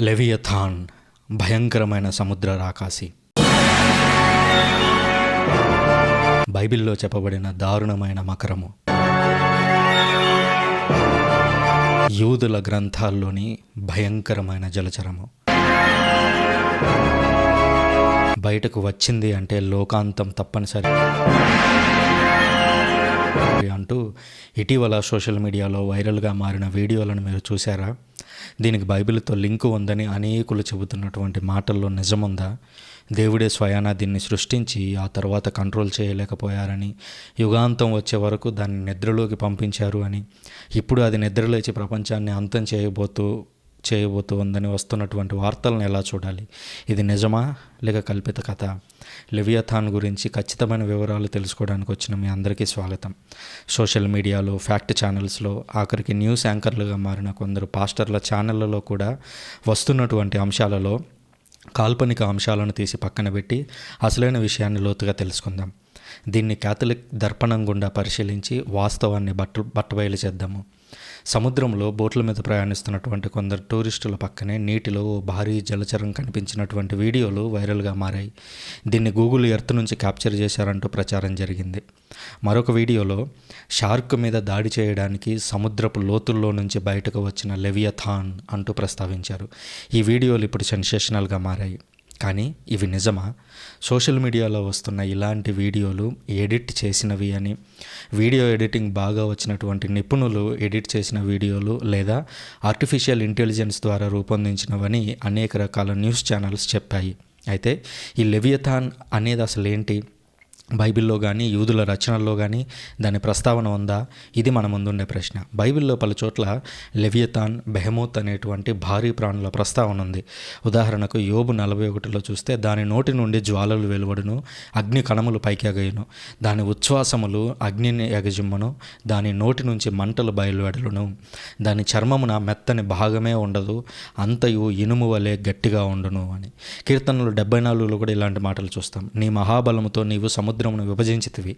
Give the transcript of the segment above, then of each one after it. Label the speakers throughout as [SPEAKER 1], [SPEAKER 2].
[SPEAKER 1] లెవియథాన్ భయంకరమైన సముద్ర రాకాసి. బైబిల్లో చెప్పబడిన దారుణమైన మకరము. యూదుల గ్రంథాల్లోని భయంకరమైన జలచరము. బయటకు వచ్చింది అంటే లోకాంతం తప్పనిసరి. అంటూ ఇటీవల సోషల్ మీడియాలో వైరల్గా మారిన వీడియోలను మీరు చూసారా దీనికి బైబిల్తో లింకు ఉందని అనేకులు చెబుతున్నటువంటి మాటల్లో నిజముందా? దేవుడే స్వయానా దీన్ని సృష్టించి ఆ తర్వాత కంట్రోల్ చేయలేకపోయారని యుగాంతం వచ్చే వరకు దాన్ని నిద్రలోకి పంపించారు అని ఇప్పుడు అది నిద్రలేచి ప్రపంచాన్ని అంతం చేయబోతూ చేయబోతూ ఉందని వస్తున్నటువంటి వార్తలను ఎలా చూడాలి? ఇది నిజమా లేక కల్పిత కథ? లివియథాన్ గురించి ఖచ్చితమైన వివరాలు తెలుసుకోవడానికి వచ్చిన మీ అందరికీ స్వాగతం. సోషల్ మీడియాలో ఫ్యాక్ట్ ఛానల్స్లో ఆఖరికి న్యూస్ యాంకర్లుగా మారిన కొందరు పాస్టర్ల ఛానళ్ళలో కూడా వస్తున్నటువంటి అంశాలలో కాల్పనిక అంశాలను తీసి పక్కన పెట్టి అసలైన విషయాన్ని లోతుగా తెలుసుకుందాం. దీన్ని క్యాథలిక్ దర్పణం గుండా పరిశీలించి వాస్తవాన్ని బట్ట బట్టబయలు చేద్దాము. సముద్రంలో బోట్ల మీద ప్రయాణిస్తున్నటువంటి కొందరు టూరిస్టుల పక్కనే నీటిలో ఓ భారీ జలచరం కనిపించినటువంటి వీడియోలు వైరల్గా మారాయి. దీన్ని గూగుల్ ఎర్త్ నుంచి క్యాప్చర్ చేశారంటూ ప్రచారం జరిగింది. మరొక వీడియోలో షార్క్ మీద దాడి చేయడానికి సముద్రపు లోతుల్లో నుంచి బయటకు వచ్చిన లెవియథాన్ అంటూ ప్రస్తావించారు. ఈ వీడియోలు ఇప్పుడు సెన్సేషనల్గా మారాయి. కానీ ఇవి నిజమా? సోషల్ మీడియాలో వస్తున్న ఇలాంటి వీడియోలు ఎడిట్ చేసినవి అని వీడియో ఎడిటింగ్ బాగా వచ్చినటువంటి నిపుణులు ఎడిట్ చేసిన వీడియోలు లేదా ఆర్టిఫిషియల్ ఇంటెలిజెన్స్ ద్వారా రూపొందించినవని అనేక రకాల న్యూస్ ఛానల్స్ చెప్పాయి. అయితే ఈ లెవియథాన్ అనేది అసలు ఏంటి బైబిల్లో కానీ యూదుల రచనల్లో కానీ దాని ప్రస్తావన ఉందా? ఇది మన ముందుండే ప్రశ్న. బైబిల్లో పలు చోట్ల లెవియతాన్ బెహమోత్ అనేటువంటి భారీ ప్రాణుల ప్రస్తావన ఉంది. ఉదాహరణకు యోబు నలభై ఒకటిలో చూస్తే దాని నోటి నుండి జ్వాలలు వెలువడును అగ్ని కణములు పైకి ఎగయును దాని ఉచ్ఛ్వాసములు అగ్నిని ఎగజిమ్మను దాని నోటి నుంచి మంటలు బయలువెడలును దాని చర్మమున మెత్తని భాగమే ఉండదు అంతయు ఇనుము వలె గట్టిగా ఉండును అని. కీర్తనలు డెబ్బై నాలుగులో కూడా ఇలాంటి మాటలు చూస్తాం. నీ మహాబలముతో నీవు సముద్రమును విభజించితివి.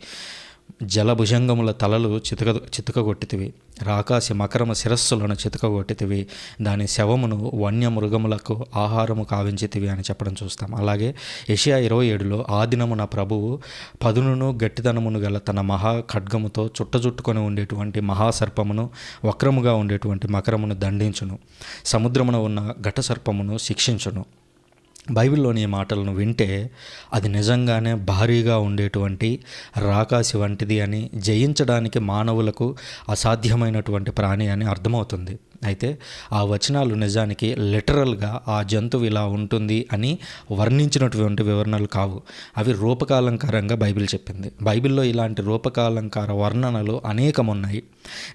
[SPEAKER 1] జలభుజంగముల తలలు చితక చితకగొట్టితివి. రాకాశ మకరమ శిరస్సులను చితకగొట్టితివి. దాని శవమును వన్య మృగములకు ఆహారము కావించితివి అని చెప్పడం చూస్తాం. అలాగే ఏషియా ఇరవై ఏడులో ఆ దినమున ప్రభువు పదునును గట్టిదనమును గల తన మహా ఖడ్గముతో చుట్టచుట్టుకొని ఉండేటువంటి మహాసర్పమును వక్రముగా ఉండేటువంటి మకరమును దండించును. సముద్రమున ఉన్న ఘట సర్పమును శిక్షించును. బైబిల్లోని మాటలను వింటే అది నిజంగానే భారీగా ఉండేటువంటి రాకాసి వంటిది అని జయించడానికి మానవులకు అసాధ్యమైనటువంటి ప్రాణి అని అర్థమవుతుంది. అయితే ఆ వచనాలు నిజానికి లిటరల్గా ఆ జంతువు ఇలా ఉంటుంది అని వర్ణించినటువంటి వివరణలు కావు. అవి రూపకాలంకారంగా బైబిల్ చెప్పింది. బైబిల్లో ఇలాంటి రూపకాలంకార వర్ణనలు అనేకం ఉన్నాయి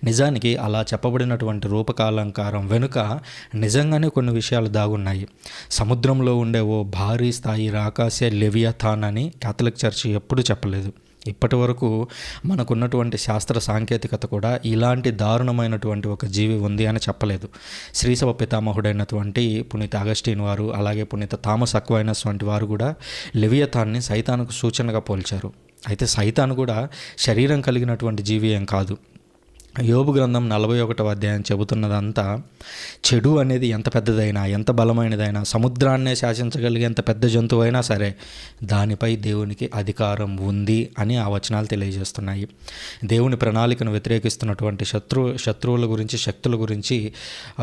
[SPEAKER 1] నిజానికి అలా చెప్పబడినటువంటి రూపకాలంకారం వెనుక నిజంగానే కొన్ని విషయాలు దాగున్నాయి. సముద్రంలో ఉండే ఓ భారీ స్థాయి రాకాసే లెవియథాన్ అని కేథలిక్ చర్చి ఎప్పుడు చెప్పలేదు. ఇప్పటి వరకు మనకున్నటువంటి శాస్త్ర సాంకేతికత కూడా ఇలాంటి దారుణమైనటువంటి ఒక జీవి ఉంది అని చెప్పలేదు. శ్రీసభ పితామహుడైనటువంటి పునీత అగస్టిన్ వారు అలాగే పునీత థామస్ అక్వైనస్ వంటి వారు కూడా లివియతాన్ని సైతానికి సూచనగా పోల్చారు. అయితే సైతాన్ కూడా శరీరం కలిగినటువంటి జీవి ఏం కాదు. యోబు గ్రంథం నలభై ఒకటవ అధ్యాయం చెబుతున్నదంతా చెడు అనేది ఎంత పెద్దదైనా ఎంత బలమైనదైనా సముద్రాన్నే శాసించగలిగేంత పెద్ద జంతువు అయినా సరే దానిపై దేవునికి అధికారం ఉంది అని ఆ వచనాలు తెలియజేస్తున్నాయి. దేవుని ప్రణాళికను వ్యతిరేకిస్తున్నటువంటి శత్రు శత్రువుల గురించి శక్తుల గురించి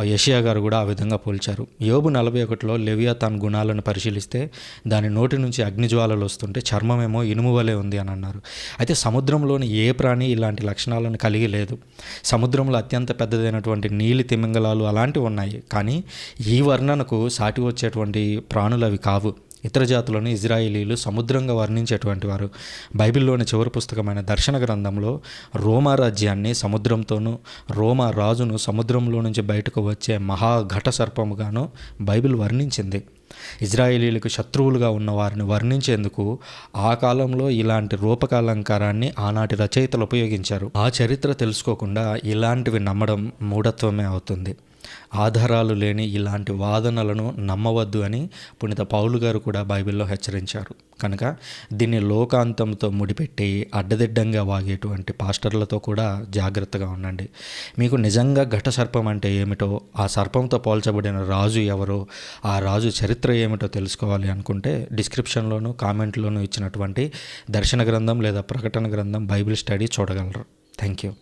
[SPEAKER 1] యషియా గారు కూడా ఆ విధంగా పోల్చారు. యోబు నలభై ఒకటిలో లెవియా తన గుణాలను పరిశీలిస్తే దాని నోటి నుంచి అగ్నిజ్వాలలు వస్తుంటే చర్మమేమో ఇనుము వలె ఉంది అని అన్నారు. అయితే సముద్రంలోని ఏ ప్రాణి ఇలాంటి లక్షణాలను కలిగి లేదు. సముద్రంలో అత్యంత పెద్దదైనటువంటి నీలి తిమింగలాలు అలాంటివి ఉన్నాయి. కానీ ఈ వర్ణనకు సాటి వచ్చేటువంటి ప్రాణులు అవి కావు. ఇతర జాతులను ఇజ్రాయేలీలు సముద్రంగా వర్ణించేటువంటి వారు. బైబిల్లోని చివరి పుస్తకమైన దర్శన గ్రంథంలో రోమా రాజ్యాన్ని సముద్రంతోనూ రోమా రాజును సముద్రంలో నుంచి బయటకు వచ్చే మహాఘట సర్పముగాను బైబిల్ వర్ణించింది. ఇజ్రాయేలీలకు శత్రువులుగా ఉన్న వారిని వర్ణించేందుకు ఆ కాలంలో ఇలాంటి రూపకాలంకారాన్ని ఆనాటి రచయితలు ఉపయోగించారు. ఆ చరిత్ర తెలుసుకోకుండా ఇలాంటివి నమ్మడం మూఢత్వమే అవుతుంది. ఆధారాలు లేని ఇలాంటి వాదనలను నమ్మవద్దు అని పుణిత పౌలు గారు కూడా బైబిల్లో హెచ్చరించారు. కనుక దీన్ని లోకాంతంతో ముడిపెట్టి అడ్డదిడ్డంగా వాగేటువంటి పాస్టర్లతో కూడా జాగ్రత్తగా ఉండండి. మీకు నిజంగా ఘట సర్పం అంటే ఏమిటో ఆ సర్పంతో పోల్చబడిన రాజు ఎవరో ఆ రాజు చరిత్ర ఏమిటో తెలుసుకోవాలి అనుకుంటే డిస్క్రిప్షన్లోను కామెంట్లోనూ ఇచ్చినటువంటి దర్శన గ్రంథం లేదా ప్రకటన గ్రంథం బైబిల్ స్టడీ చూడగలరు. Thank you.